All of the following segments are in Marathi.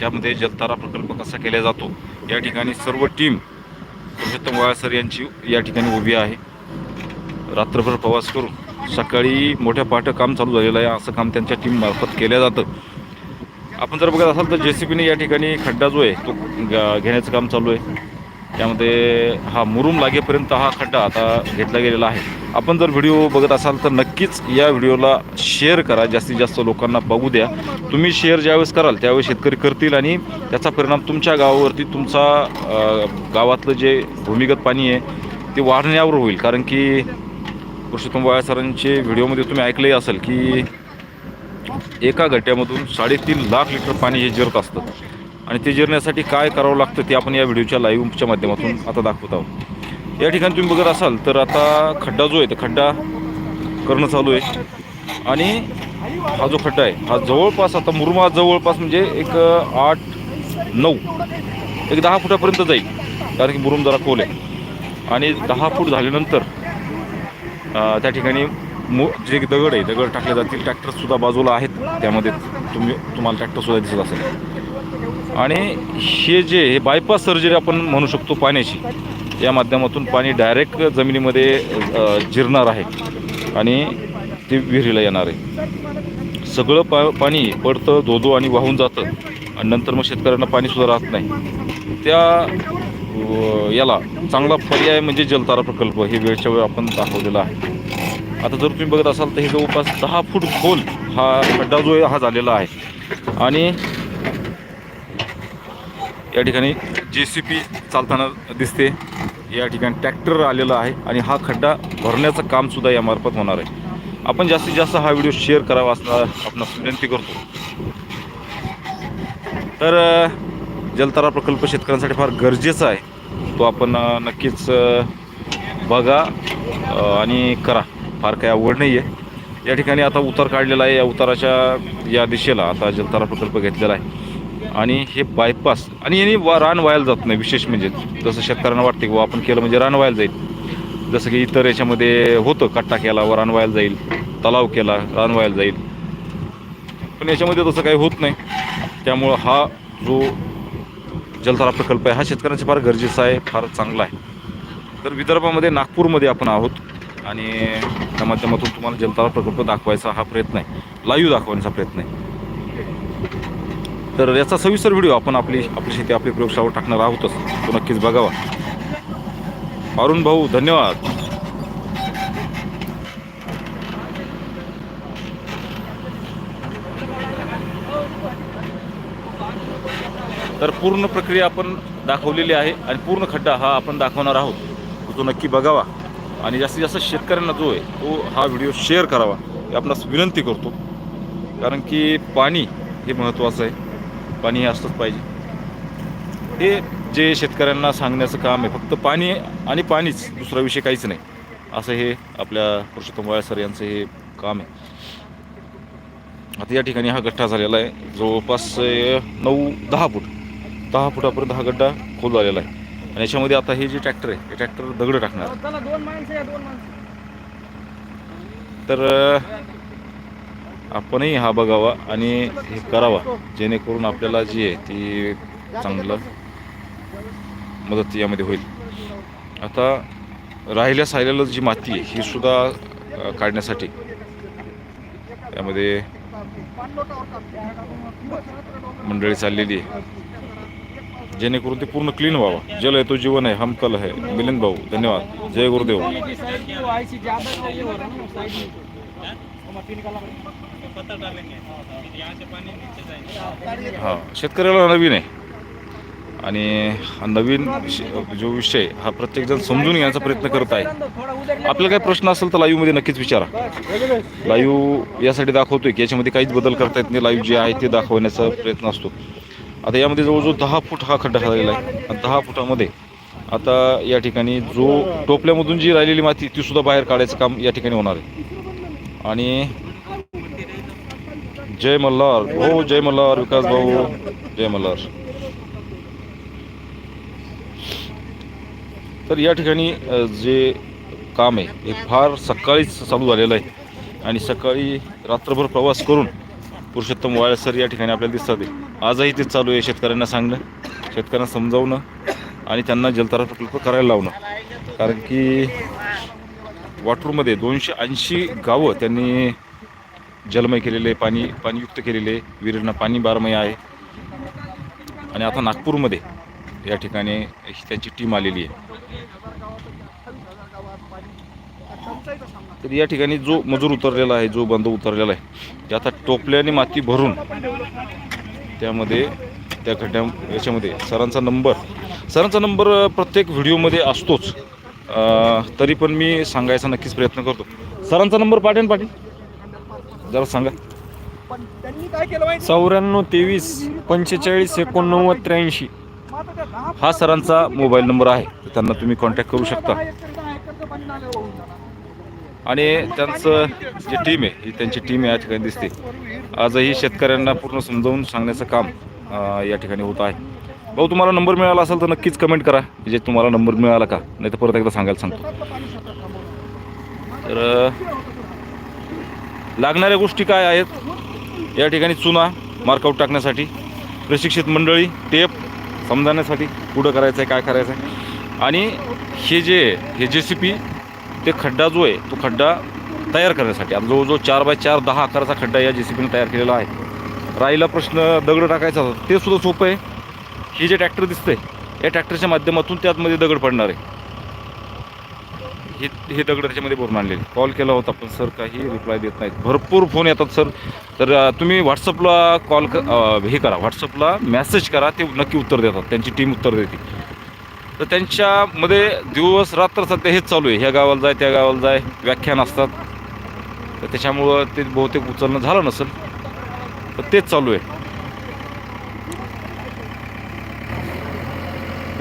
त्यामध्ये जलतारा प्रकल्प कसा केला जातो या ठिकाणी सर्व टीम पुरुषोत्तम वाळसर यांची या ठिकाणी उभी आहे. रात्रभर प्रवास करून सकाळी मोठ्या पहाटे काम चालू झालेलं आहे असं काम त्यांच्या टीममार्फत केलं जातं. आपण जर बघत असाल तर जे सी बीने या ठिकाणी खड्डा जो आहे तो घेण्याचं काम चालू आहे. त्यामध्ये हा मुरुम लागेपर्यंत हा खड्डा आता घेतला गेलेला आहे. आपण जर व्हिडिओ बघत असाल तर नक्कीच या व्हिडिओला शेअर करा. जास्तीत जास्त लोकांना बघू द्या. तुम्ही शेअर ज्यावेळेस कराल त्यावेळेस शेतकरी करतील आणि त्याचा परिणाम तुमच्या गावावरती तुमचा गावातलं जे भूमिगत पाणी आहे ते वाढण्यावर होईल. कारण की पुरुषोत्तम वाया सरांचे व्हिडिओमध्ये तुम्ही ऐकलंही असेल की एका गट्ट्यामधून साडेतीन लाख लिटर पाणी हे जिरत असतं. आणि ते जिरण्यासाठी काय करावं लागतं ते आपण या व्हिडिओच्या लाईव्हच्या माध्यमातून आता दाखवत आहोत. या ठिकाणी तुम्ही बघत असाल तर आता खड्डा जो आहे तो खड्डा करणं चालू आहे. आणि हा जो खड्डा आहे हा जवळपास आता मुरुमा जवळपास म्हणजे एक आठ नऊ एक दहा फुटापर्यंत जाईल. कारण की मुरुम जरा खोल आहे. आणि दहा फूट झाल्यानंतर त्या ठिकाणी मो जे दगड आहे दगड टाकले जातील. ट्रॅक्टरसुद्धा बाजूला आहेत. त्यामध्ये तुम्ही तुम्हाला ट्रॅक्टरसुद्धा दिसत असेल. आणि हे जे हे बायपास सर्जरी आपण म्हणू शकतो पाण्याची या माध्यमातून पाणी डायरेक्ट जमिनीमध्ये जिरणार आहे आणि ते विहिरीला येणार आहे. सगळं पा पाणी पडतं धोधो आणि वाहून जातं आणि नंतर मग शेतकऱ्यांना पाणीसुद्धा राहत नाही. त्या याला चांगला पर्याय म्हणजे जलतारा प्रकल्प हे वेळच्या वेळ आपण दाखवलेला आहे. आता जर तुम्ही बघत असाल तर हे जवळपास दहा फूट खोल हा खड्डा जो आहे हा झालेला आहे. आणि या ठिकाणी जे सी पी चालताना दिसते. या ठिकाणी ट्रॅक्टर आलेला आहे आणि हा खड्डा भरण्याचं कामसुद्धा यामार्फत होणार आहे. आपण जास्तीत जास्त हा व्हिडिओ शेअर करावा असं आपणास विनंती करतो. तर जलतारा प्रकल्प शेतकऱ्यांसाठी फार गरजेचा आहे. तो आपण नक्कीच बघा आणि करा. फार काही अवघड नाही आहे या ठिकाणी आता उतार काढलेला आहे. या उताराच्या या दिशेला आता जलतारा प्रकल्प घेतलेला आहे. आणि हे बायपास आणि याने वा रान व्हायला जात नाही विशेष म्हणजे. जसं शेतकऱ्यांना वाटते की वा आपण केलं म्हणजे रान व्हायला जाईल. जसं की इतर याच्यामध्ये होतं कट्टा केला व रान व्हायला जाईल. तलाव केला रान व्हायला जाईल. पण याच्यामध्ये तसं काही होत नाही. त्यामुळं हा जो जलतारा प्रकल्प आहे हा शेतकऱ्यांचा फार गरजेचा आहे फार चांगला आहे. तर विदर्भामध्ये नागपूरमध्ये आपण आहोत. आणि त्या माध्यमातून तुम्हाला जलतारा प्रकल्प दाखवायचा हा प्रयत्न आहे. लाईव्ह दाखवण्याचा प्रयत्न आहे. तर याचा सविस्तर व्हिडिओ आपण आपली आपली शेती आपली प्रयोगशाळावर टाकणार आहोतच. तो नक्कीच बघावा. अरुण भाऊ धन्यवाद. तर पूर्ण प्रक्रिया आपण दाखवलेली आहे आणि पूर्ण खड्डा हा आपण दाखवणार आहोत. तो नक्की बघावा. आणि जास्तीत जास्त शेतकऱ्यांना जो आहे तो हा व्हिडिओ शेअर करावा. हे आपणास विनंती करतो. कारण की पाणी हे महत्त्वाचं आहे. पाणी हे असलंच पाहिजे. हे जे शेतकऱ्यांना सांगण्याचं काम आहे फक्त पाणी आणि पाणीच दुसरा विषय काहीच नाही. असं हे आपल्या पुरुषोत्तम वाळ सर यांचं हे काम आहे. आता या ठिकाणी हा गड्डा झालेला आहे. जवळपास नऊ दहा फूट. दहा फुटापर्यंत हा गड्डा खोल झालेला आहे. आणि याच्यामध्ये आता हे जे ट्रॅक्टर आहे हे ट्रॅक्टर दगड टाकणार तर आपणही हा बघावा आणि हे करावा जेणेकरून आपल्याला जी आहे ती चांगलं मदत यामध्ये होईल. आता राहिल्या साहिल्याला जी माती आहे ही सुद्धा काढण्यासाठी यामध्ये मंडळी चाललेली आहे. जेणेकरून ते पूर्ण क्लीन व्हावं. जल आहे तो जीवन आहे हमकल आहे. मिलिंद भाऊ धन्यवाद. जय गुरुदेव. चाहिए हो. शेतकऱ्याला नवीन आहे. आणि हा नवीन विषय- जो विषय हा प्रत्येकजण समजून घेण्याचा प्रयत्न करत आहे. आपल्याला काही प्रश्न असेल तर लाईव्हमध्ये नक्कीच विचारा. लाईव्ह यासाठी दाखवतोय की याच्यामध्ये काहीच बदल करता येत नाही. लाईव्ह जे आहे ते दाखवण्याचा प्रयत्न असतो. आता यामध्ये जवळजवळ दहा फूट हा खड्डा झालेला आहे. आणि दहा फुटामध्ये आता या ठिकाणी जो टोपल्यामधून जी राहिलेली माती ती सुद्धा बाहेर काढायचं काम या ठिकाणी होणार आहे. आणि जय मल्हार. हो जय मल्हार विकास भाऊ. जय मल्हार. तर या ठिकाणी जे काम आहे हे फार सकाळीच चालू झालेलं आहे. आणि सकाळी रात्रभर प्रवास करून पुरुषोत्तम वाळसर या ठिकाणी आपल्याला दिसतात. आहे. आजही ते चालू आहे शेतकऱ्यांना सांगणं शेतकऱ्यांना समजावणं आणि त्यांना जलतारा प्रकल्प करायला लावणं. कारण की वाटूरमध्ये दोनशे ऐंशी गावं त्यांनी जलमय केलेले आहे, पाणी पाणीयुक्त केलेले आहे. विहिरींना पाणी बारमय आहे आणि आता नागपूरमध्ये या ठिकाणी त्यांची टीम आलेली आहे तर या ठिकाणी जो मजूर उतरलेला आहे जो बंद उतरलेला आहे ते आता टोपल्याने माती भरून त्यामध्ये त्या खड्ड्या याच्यामध्ये सरांचा नंबर सरांचा नंबर प्रत्येक व्हिडिओमध्ये असतोच तरी पण मी सांगायचा नक्कीच प्रयत्न करतो. सरांचा नंबर पाठेन पाटील जरा सांगा. चौऱ्याण्णव तेवीस पंचेचाळीस एकोणनव्वद त्र्याऐंशी. हा सरांचा मोबाईल नंबर आहे. त्यांना तुम्ही कॉन्टॅक्ट करू शकता. आणि त्यांचं जे टीम आहे ही त्यांची टीम या ठिकाणी दिसते. आजही शेतकऱ्यांना पूर्ण समजावून सांगण्याचं काम या ठिकाणी होत आहे. भाऊ तुम्हाला नंबर मिळाला असेल तर नक्कीच कमेंट करा. म्हणजे तुम्हाला नंबर मिळाला का? नाही तर परत एकदा सांगायला सांगतो. तर लागणाऱ्या गोष्टी काय आहेत? या ठिकाणी चुना मार्कआउट टाकण्यासाठी प्रशिक्षित मंडळी टेप समजावण्यासाठी पुढं करायचं आहे काय करायचं आहे. आणि हे जे हे जे सी पी ते खड्डा जो आहे तो खड्डा तयार करण्यासाठी आता जवळजवळ चार बाय चार दहा आकाराचा खड्डा या जे सी पीने तयार केलेला आहे. राहिला प्रश्न दगड टाकायचा होता ते सुद्धा सोपं आहे. हे जे ट्रॅक्टर दिसतंय या ट्रॅक्टरच्या माध्यमातून त्यातमध्ये दगड पडणार आहे. हे हे दगड त्याच्यामध्ये भरून आणलेले कॉल केला होता पण सर काही रिप्लाय देत नाहीत. भरपूर फोन येतात सर. तर तुम्ही व्हॉट्सअपला कॉल क हे करा. व्हॉट्सअपला मेसेज करा ते नक्की उत्तर देतात. त्यांची टीम उत्तर देते. तर त्यांच्यामध्ये दिवस रात्र सध्या हेच चालू आहे. ह्या गावाला जाय त्या गावाला जाय व्याख्यान असतात. तर त्याच्यामुळं ते बहुतेक उचलणं झालं नसेल तर तेच चालू आहे.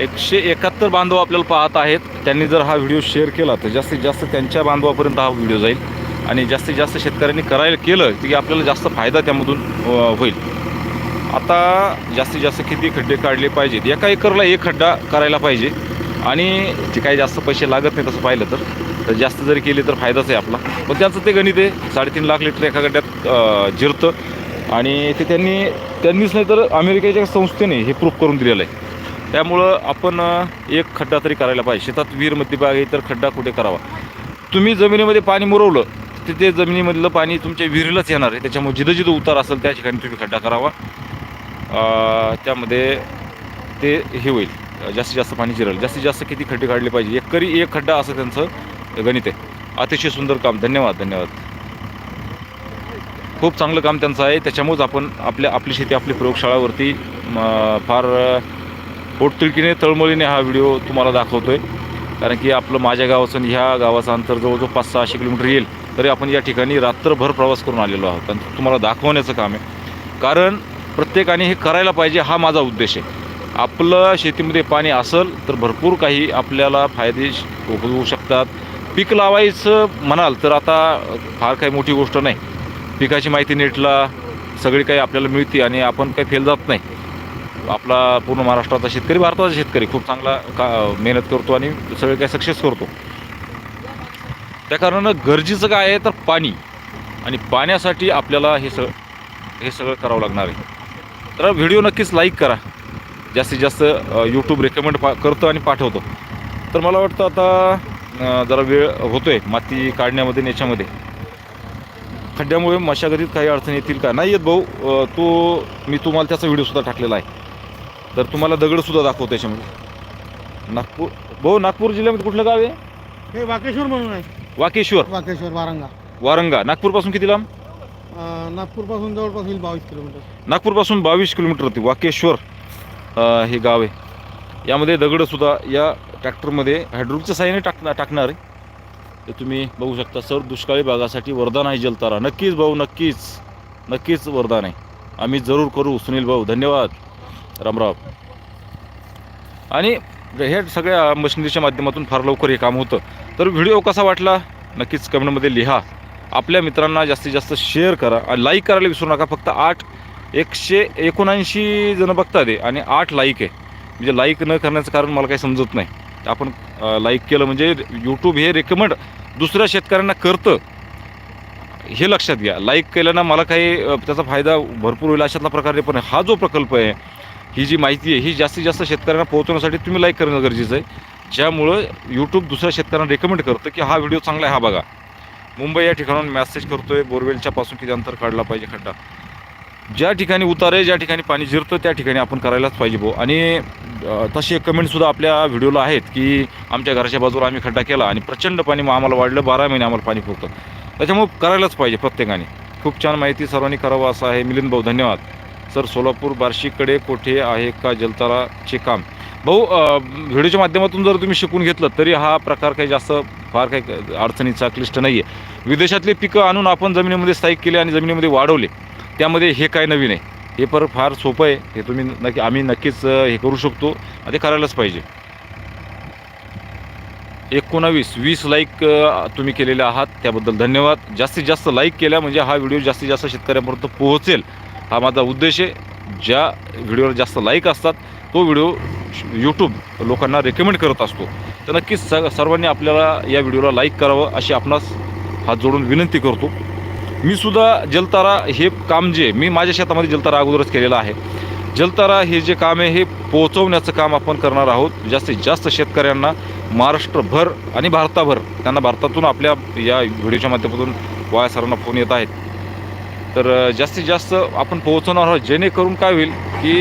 एकशे एकाहत्तर बांधव आपल्याला पाहत आहेत. त्यांनी जर हा व्हिडिओ शेअर केला तर जास्तीत जास्त त्यांच्या बांधवापर्यंत हा व्हिडिओ जाईल. आणि जास्तीत जास्त शेतकऱ्यांनी करायला केलं की आपल्याला जास्त फायदा त्यामधून होईल. आता जास्तीत जास्त किती खड्डे काढले पाहिजेत? एका एकरला एक खड्डा करायला पाहिजे. आणि जे काही जास्त पैसे लागत नाही तसं पाहिलं तर तर जास्त जरी केले तर फायदाच आहे आपला. पण त्यांचं ते गणित आहे साडेतीन लाख लिटर एका गड्ड्यात जिरतं. आणि ते त्यांनी त्यांनीच नाही तर अमेरिकेच्या संस्थेने हे प्रूफ करून दिलेलं आहे. त्यामुळं आपण एक खड्डा तरी करायला पाहिजे. शेतात विहीरमध्ये बाग आहे तर खड्डा कुठे करावा? तुम्ही जमिनीमध्ये पाणी मुरवलं तर ते जमिनीमधलं पाणी तुमच्या विहिरीलाच येणार आहे. त्याच्यामुळे जिथं जिथं उतार असेल त्या ठिकाणी तुम्ही खड्डा करावा. त्यामध्ये ते हे होईल. जास्तीत जास्त पाणी जिरेल जास्तीत जास्त किती खड्डे काढले पाहिजे? एकरी एक खड्डा असं त्यांचं गणित आहे. अतिशय सुंदर काम. धन्यवाद धन्यवाद. खूप चांगलं काम त्यांचं आहे. त्याच्यामुळेच आपण आपल्या आपली शेती आपली प्रयोगशाळावरती फार पोटतिडकीने तळमळीने हा व्हिडिओ तुम्हाला दाखवतो आहे कारण की आपलं माझ्या गावाचं ह्या गावाचं अंतर जवळजवळ पाच सहाशे किलोमीटर येईल. तरी आपण या ठिकाणी रात्रभर प्रवास करून आलेलो आहोत. आणि तुम्हाला दाखवण्याचं काम आहे. कारण प्रत्येकाने हे करायला पाहिजे हा माझा उद्देश आहे. आपलं शेतीमध्ये पाणी असेल तर भरपूर काही आपल्याला फायदे होऊ शकतात. पीक लावायचं म्हणाल तर आता फार काही मोठी गोष्ट नाही. पिकाची माहिती नेटला सगळी काही आपल्याला मिळते आणि आपण काही फेल जात नाही. आपला पूर्ण महाराष्ट्राचा शेतकरी भारताचा शेतकरी खूप चांगला का मेहनत करतो आणि सगळे काही सक्सेस करतो. त्या कारणानं गरजेचं काय आहे तर पाणी. आणि पाण्यासाठी आपल्याला हे सगळं हे सगळं करावं लागणार आहे. तर व्हिडिओ नक्कीच लाईक करा. जास्तीत जास्त यूट्यूब रेकमेंड पा करतो आणि पाठवतो. तर मला वाटतं आता जरा वेळ होतो आहे माती काढण्यामध्ये याच्यामध्ये. खड्ड्यामुळे मशागतीत काही अडचणी येतील का? नाही येत भाऊ. तो मी तुम्हाला त्याचा व्हिडिओसुद्धा टाकलेला आहे. तर तुम्हाला दगडसुद्धा दाखवतो त्याच्यामध्ये. नागपूर भाऊ नागपूर जिल्ह्यामध्ये कुठलं गाव आहे? हे वाकेश्वर म्हणून आहे. वाकेश्वर. वाकेश्वर वारंगा. वारंगा. नागपूरपासून किती लांब? नागपूरपासून जवळपास होईल बावीस किलोमीटर. नागपूरपासून बावीस किलोमीटर होती. वाकेश्वर अ, हे गाव आहे. यामध्ये दगडसुद्धा या ट्रॅक्टरमध्ये हायड्रोलिकच्या साह्याने टाक टाकणार आहे. ते तुम्ही बघू शकता सर दुष्काळी भागासाठी वरदान आहे जलतारा. नक्कीच भाऊ नक्कीच. नक्कीच वरदान आहे. आम्ही जरूर करू. सुनील भाऊ धन्यवाद. रामराव आणि हे सगळ्या मशिनरीच्या माध्यमातून फार लवकर हे काम होतं. तर व्हिडिओ कसा वाटला? नक्कीच कमेंटमध्ये लिहा. आपल्या मित्रांना जास्तीत जास्त शेअर करा आणि लाईक करायला विसरू नका. फक्त आठ एकशे एकोणऐंशी जण बघतात आहे आणि आठ लाईक आहे. म्हणजे लाईक न करण्याचं कारण मला काही समजत नाही. आपण लाईक केलं म्हणजे यूट्यूब हे रेकमेंड दुसऱ्या शेतकऱ्यांना करतं. हे लक्षात घ्या. लाईक केल्यानं मला काही त्याचा फायदा भरपूर होईल अशातला प्रकारे. पण हा जो प्रकल्प आहे ही जी माहिती आहे ही जास्तीत जास्त शेतकऱ्यांना पोहोचवण्यासाठी तुम्ही लाईक करणं गरजेचं आहे. ज्यामुळं यूट्यूब दुसऱ्या शेतकऱ्यांना रेकमेंड करतं की हा व्हिडिओ चांगला आहे हा बघा. मुंबई या ठिकाणाहून मॅसेज करतो बोरवेलच्या पासून किती अंतर काढला पाहिजे खड्डा. ज्या ठिकाणी उतार आहे ज्या ठिकाणी पाणी जिरतं त्या ठिकाणी आपण करायलाच पाहिजे भाऊ. आणि तसे कमेंटसुद्धा आपल्या व्हिडिओला आहेत की आमच्या घराच्या बाजूला आम्ही खड्डा केला आणि प्रचंड पाणी मग आम्हाला वाढलं बारा महिने आम्हाला पाणी फुकतं त्याच्यामुळं करायलाच पाहिजे प्रत्येकाने. खूप छान माहिती सर्वांनी करावं असं आहे. मिलिंद भाऊ धन्यवाद. सर सोलापूर बार्शीकडे कोठे आहे का जलताराचे काम? भाऊ व्हिडिओच्या माध्यमातून जर तुम्ही शिकून घेतलं तरी हा प्रकार काही जास्त फार काही अडचणीचा क्लिष्ट नाही आहे विदेशातली पिकं आणून आपण जमिनीमध्ये स्थायिक केले आणि जमिनीमध्ये वाढवले त्यामध्ये हे काय नवीन आहे? हे पर फार सोपं आहे. हे तुम्ही नक्की आम्ही नक्कीच हे करू शकतो. आणि ते करायलाच पाहिजे. एकोणावीस वीस लाईक तुम्ही केलेले आहात. त्याबद्दल धन्यवाद. जास्तीत जास्त लाईक केल्या म्हणजे हा व्हिडिओ जास्तीत जास्त शेतकऱ्यांपर्यंत पोहोचेल. हा माझा उद्देश आहे. ज्या व्हिडिओवर जास्त लाईक असतात तो व्हिडिओ यूट्यूब लोकांना रेकमेंड करत असतो. तर नक्कीच स सर्वांनी आपल्याला या व्हिडिओला लाईक करावं अशी आपणास हात जोडून विनंती करतो. मी सुद्धा जलतारा हे काम जे मी माझ्या शेतामध्ये जलतारा अगोदरच केलेलं आहे. जलतारा हे जे काम आहे हे पोहोचवण्याचं काम आपण करणार आहोत. जास्तीत जास्त शेतकऱ्यांना महाराष्ट्रभर आणि भारताभर त्यांना भारतातून आपल्या या व्हिडिओच्या माध्यमातून वाया सरांना फोन येत आहेत. तर जास्तीत जास्त आपण पोहोचवणार आहोत जेणेकरून काय होईल की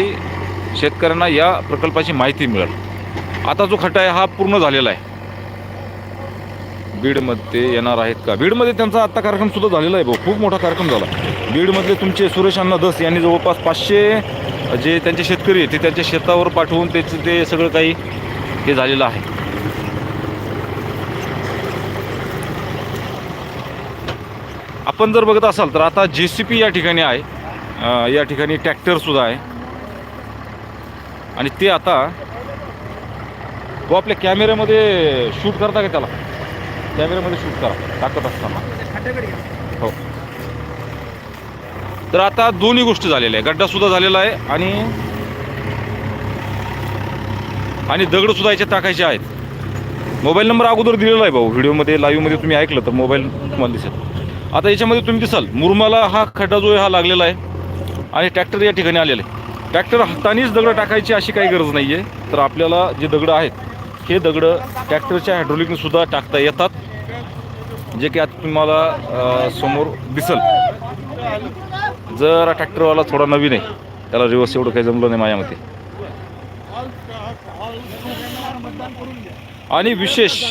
शेतकऱ्यांना या प्रकल्पाची माहिती मिळेल. आता जो खड्डा आहे हा पूर्ण झालेला आहे. बीडमध्ये येणार आहेत का? बीडमध्ये त्यांचा आत्ता कार्यक्रमसुद्धा झालेला आहे भाऊ. खूप मोठा कार्यक्रम झाला. बीडमधले तुमचे सुरेश अण्णा दस यांनी जवळपास पाचशे जे त्यांचे शेतकरी आहेत ते त्यांच्या शेतावर पाठवून त्याचं ते सगळं काही हे झालेलं आहे. आपण जर बघत असाल तर आता जे सी पी या ठिकाणी आहे. या ठिकाणी ट्रॅक्टरसुद्धा आहे. आणि ते आता तो आपल्या कॅमेऱ्यामध्ये शूट करता का त्याला? कॅमेऱ्यामध्ये शूट करा. टाकत असताना. हो. तर आता दोन्ही गोष्टी झालेल्या आहे गड्डा सुद्धा झालेला आहे आणि आणि दगडसुद्धा याच्यात टाकायचे आहेत. मोबाईल नंबर अगोदर दिलेला आहे भाऊ. व्हिडिओमध्ये लाईव्हमध्ये तुम्ही ऐकलं तर मोबाईल तुम्हाला दिसेल. आता याच्यामध्ये तुम्ही दिसाल मुरमाला हा खड्डा जो आहे हा लागलेला आहे आणि ट्रॅक्टर या ठिकाणी आलेला आहे. ट्रॅक्टर हातानेच दगडं टाकायची अशी काही गरज नाही आहे तर आपल्याला जे दगडं आहेत हे दगडं ट्रॅक्टरच्या हायड्रोलिकने सुद्धा टाकता येतात जे की आता तुम्हाला समोर दिसल. जरा ट्रॅक्टरवाला थोडा नवीन आहे. त्याला रिवर्स एवढं काही जमलं नाही माझ्या मते आणि विशेष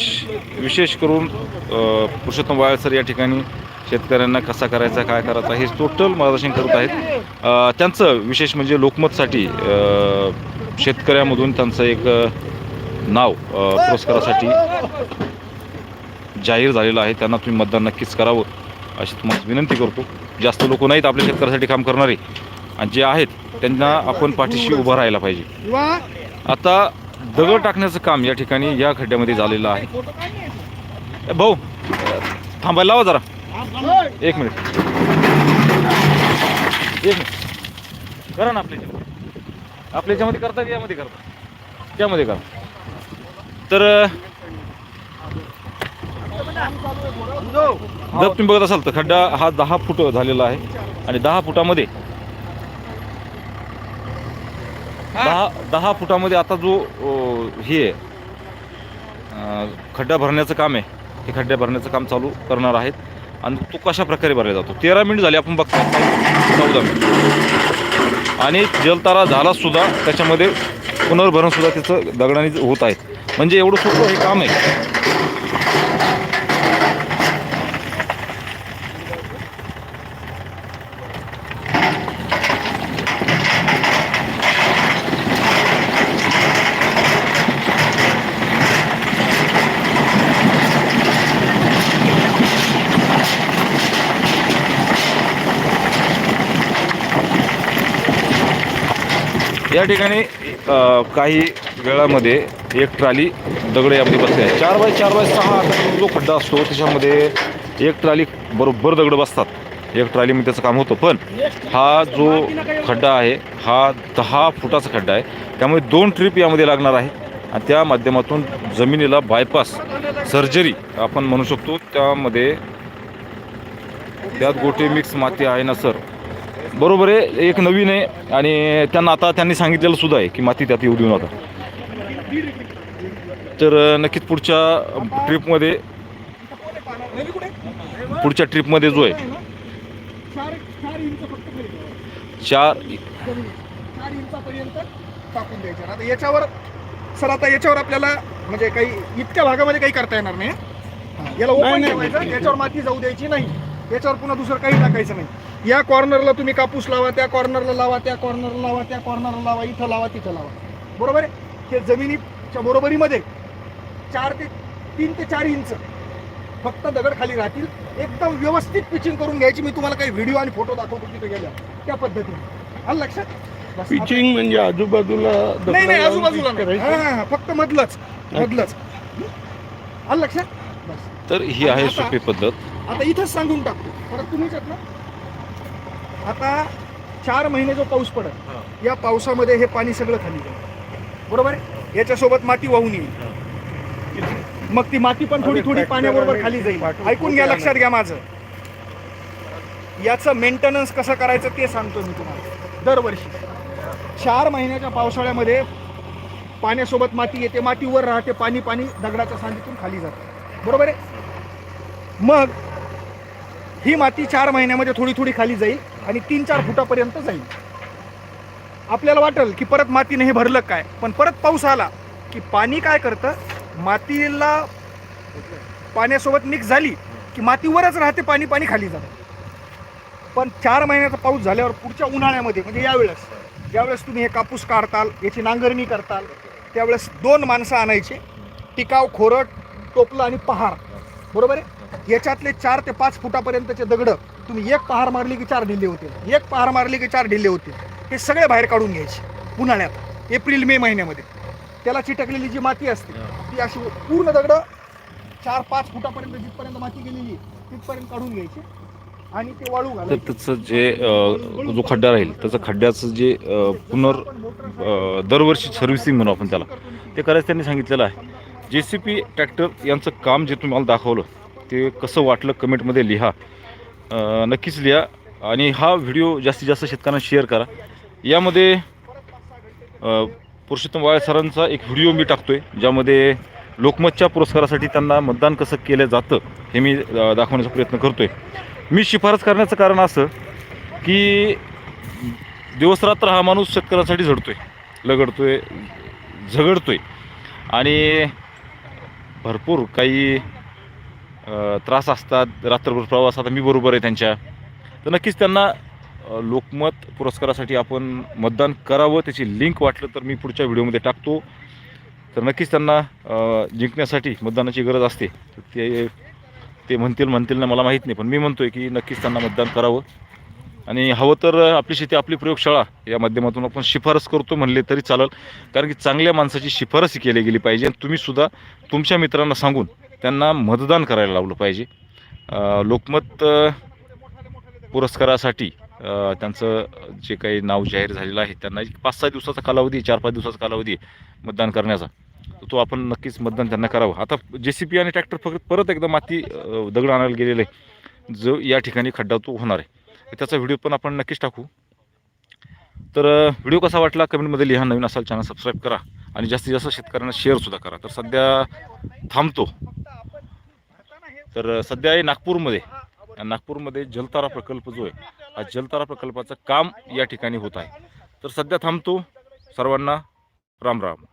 विशेष करून पुरुषोत्तम वायल सर या ठिकाणी शेतकऱ्यांना कसा करायचा काय करायचा हे टोटल मार्गदर्शन करत आहेत. त्यांचं विशेष म्हणजे लोकमतसाठी शेतकऱ्यामधून त्यांचं एक नाव पुरस्कारासाठी जाहीर झालेलं आहे. त्यांना तुम्ही मतदान नक्कीच करावं अशी तुम्हाला विनंती करतो. जास्त लोक नाहीत आपल्या शेतकऱ्यासाठी काम करणारे. आणि जे आहेत त्यांना आपण पाठीशी उभं राहायला पाहिजे. आता दगड टाकण्याचं काम या ठिकाणी या खड्ड्यामध्ये झालेलं आहे. भाऊ थांबायला लावा जरा. एक मिनिट. एक मिनिट. करा ना आपल्या याच्यामध्ये. आपल्या याच्यामध्ये करता की यामध्ये करता? त्यामध्ये करा. तर जर तुम्ही बघत असाल तर खड्डा हा दहा फूट झालेला आहे आणि दहा फुटामध्ये दहा दहा फुटामध्ये आता जो हे आहे, खड्डा भरण्याचं काम आहे. हे खड्डा भरण्याचं काम चालू करणार आहेत. आणि तो कशा प्रकारे भरला जातो? तेरा मिनिट झाले आपण बघतो चौदा मिनिट आणि जलतारा झालासुद्धा त्याच्यामध्ये पुनर्भरणसुद्धा त्याचं दगडाने होत आहे म्हणजे एवढं सोपं हे काम आहे. या ठिकाणी काही वेळामध्ये एक ट्राली दगड यामध्ये बसते. आहे चार बाय चार बाय सहा जो खड्डा असतो त्याच्यामध्ये एक ट्राली बरोबर दगड बसतात. एक ट्रालीमध्ये त्याचं काम होतं पण हा जो खड्डा आहे हा दहा फुटाचा खड्डा आहे. त्यामुळे दोन ट्रिप यामध्ये लागणार आहे. आणि त्या माध्यमातून जमिनीला बायपास सर्जरी आपण म्हणू शकतो. त्यामध्ये त्यात गोटे मिक्स माती आहे ना सर बरोबर आहे एक नवीन आहे आणि त्यांना आता त्यांनी सांगितलेलं सुद्धा आहे की माती त्यात येऊ देऊ नका तर नक्कीच पुढच्या ट्रिपमध्ये पुढच्या ट्रिपमध्ये जो आहे. चार टाकून द्यायचे आता याच्यावर सर आता याच्यावर आपल्याला म्हणजे काही इतक्या भागामध्ये काही करता येणार नाही. याला ओपन ठेवायचं याच्यावर माती जाऊ द्यायची नाही. याच्यावर पुन्हा दुसरं काही टाकायचं नाही. या कॉर्नरला तुम्ही कापूस लावा त्या कॉर्नरला लावा त्या कॉर्नरला लावा त्या कॉर्नरला लावा इथं लावा तिथं लावा. बरोबर आहे? हे जमिनीच्या बरोबरीमध्ये चार ते तीन ते चार इंच फक्त दगड खाली राहतील. एकदम व्यवस्थित पिचिंग करून घ्यायची. मी तुम्हाला काही व्हिडिओ आणि फोटो दाखवतो तिथे गेल्या त्या पद्धतीने. आलं लक्षात? पिचिंग म्हणजे आजूबाजूला नाही नाही आजूबाजूला नाही. हा, हा, फक्त मधलंच मधलंच. आलं लक्षात? तर ही आहे सोपी पद्धत. आता इथंच सांगून टाकतो. परत तुम्हीच ना? आता चार महिने जो पाऊस पडत या पावसामध्ये हे पाणी सगळं खाली जाईल. बरोबर? आहे याच्यासोबत माती वाहून येईल. मग ती माती पण थोडी थोडी पाण्याबरोबर खाली जाईल. ऐकून घ्या लक्षात घ्या माझं. याचं मेंटेनन्स कसं करायचं ते सांगतो मी तुम्हाला. दरवर्षी. चार महिन्याच्या पावसाळ्यामध्ये पाण्यासोबत माती येते माती वर राहते पाणी पाणी दगडाच्या सांडीतून खाली जातं. बरोबर आहे? मग ही माती चार महिन्यामध्ये थोडी थोडी खाली जाईल. आणि तीन चार फुटापर्यंत जाईल. आपल्याला वाटेल की परत मातीने हे भरलं काय पण परत पाऊस आला की पाणी काय करतं? मातीला पाण्यासोबत मिक्स झाली की मातीवरच राहते पाणी पाणी खाली जातं. पण चार महिन्याचा पाऊस झाल्यावर पुढच्या उन्हाळ्यामध्ये म्हणजे यावेळेस ज्यावेळेस तुम्ही हे कापूस काढताल याची नांगरणी करताल त्यावेळेस दोन माणसं आणायचे टिकाव खोरट टोपलं आणि पहार. बरोबर आहे? याच्यातले चार ते पाच फुटापर्यंतचे दगड तुम्ही एक पहार मारली की चार ढिल्ले होतील. एक पहार मारली की चार ढिल्ले होतील. हे सगळे बाहेर काढून घ्यायचे उन्हाळ्यात. एप्रिल मे महिन्यामध्ये. त्याला चिटकलेली जी माती असते ती अशी पूर्ण दगड चार पाच फुटापर्यंत जिथपर्यंत माती गेलेली तिथपर्यंत काढून घ्यायची आणि ते वाळू तर त्याचं जे जो खड्डा राहील त्याचं खड्ड्याचं जे पुनर दरवर्षी सर्व्हिसिंग म्हणू आपण त्याला ते करायचं त्यांनी सांगितलेलं आहे. जे सी पी ट्रॅक्टर यांचं काम जे तुम्हाला दाखवलं ते कसं वाटलं कमेंटमध्ये लिहा. नक्कीच लिहा. आणि हा व्हिडिओ जास्तीत जास्त शेतकऱ्यांना शेअर करा. यामध्ये पुरुषोत्तम वाय सरांचा एक व्हिडिओ मी टाकतो आहे ज्यामध्ये लोकमतच्या पुरस्कारासाठी त्यांना मतदान कसं केलं जातं हे मी दाखवण्याचा प्रयत्न करतो आहे मी शिफारस करण्याचं कारण असं की दिवसरात्र हा माणूस शेतकऱ्यांसाठी आहे झगडतो आहे आणि भरपूर काही त्रास असतात रात्रभर प्रवास आता मी बरोबर आहे त्यांच्या. तर नक्कीच त्यांना लोकमत पुरस्कारासाठी आपण मतदान करावं त्याची लिंक वाटलं तर मी पुढच्या व्हिडिओमध्ये टाकतो. तर नक्कीच त्यांना जिंकण्यासाठी मतदानाची गरज असते. तर ते ते म्हणतील म्हणतील ना मला माहीत नाही पण मी म्हणतो आहे की नक्कीच त्यांना मतदान करावं. आणि हवं तर आपली शेती आपली प्रयोगशाळा या माध्यमातून आपण शिफारस करतो म्हणले तरी चालेल. कारण की चांगल्या माणसाची शिफारस केली गेली पाहिजे. आणि तुम्हीसुद्धा तुमच्या मित्रांना सांगून त्यांना मतदान करायला लावलं पाहिजे. लोकमत पुरस्कारासाठी त्यांचं जे काही नाव जाहीर झालेलं आहे त्यांना एक पाच सहा दिवसाचा कालावधी चार पाच दिवसाचा कालावधी मतदान करण्याचा. तो आपण नक्कीच मतदान त्यांना करावं. आता जे सी पी आणि ट्रॅक्टर फक्त परत एकदा माती दगड आणायला गेलेलं आहे. जो या ठिकाणी खड्डा तो होणार आहे. त्याचा व्हिडिओ पण आपण नक्कीच टाकू. तर व्हिडिओ कसा वाटला कमेंटमध्ये लिहा. नवीन असाल चॅनल सबस्क्राईब करा. आणि जास्तीत जास्त शेतकऱ्यांना शेअरसुद्धा करा. तर सध्या थांबतो. तर सध्या आहे नागपूरमध्ये नागपूरमध्ये जलतारा प्रकल्प जो आहे हा जलतारा प्रकल्पाचं काम या ठिकाणी होत आहे. तर सध्या थांबतो. सर्वांना राम राम.